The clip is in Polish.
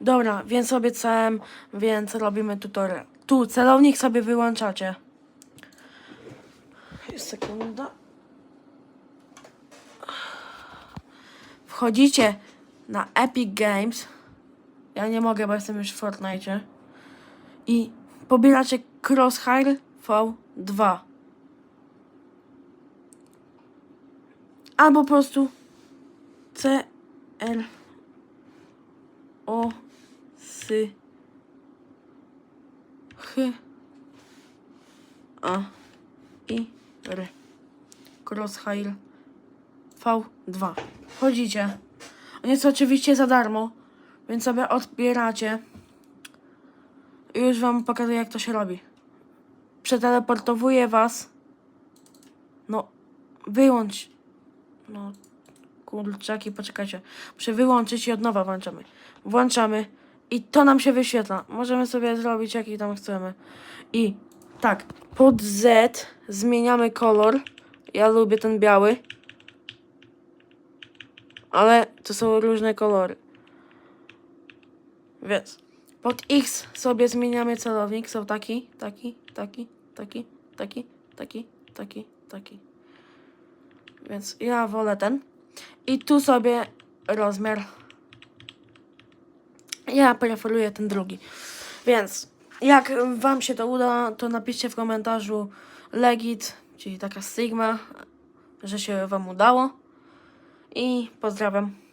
Dobra, więc obiecałem, więc robimy tutorial. Tu celownik sobie wyłączacie. Sekunda. Wchodzicie na Epic Games. Ja nie mogę, bo jestem już w Fortnite. I pobieracie Crosshair V2. Albo po prostu C L O S H A. I. R. Crosshair V2 Wchodzicie On jest oczywiście za darmo. Więc sobie odbieracie. I już wam pokazuję jak to się robi. Przeteleportowuje was. No Wyłącz. No Kurczaki, poczekajcie. Muszę wyłączyć i od nowa włączamy. Włączamy i to nam się wyświetla. Możemy sobie zrobić jaki tam chcemy. I tak, pod Z zmieniamy kolor. Ja lubię ten biały. Ale to są różne kolory. Więc pod X sobie zmieniamy celownik. Są taki, taki, taki, taki, taki, taki, taki, taki. Więc ja wolę ten. I tu sobie rozmiar. Ja preferuję ten drugi. Więc jak wam się to uda, to napiszcie w komentarzu legit, czyli taka sigma, że się wam udało. I pozdrawiam.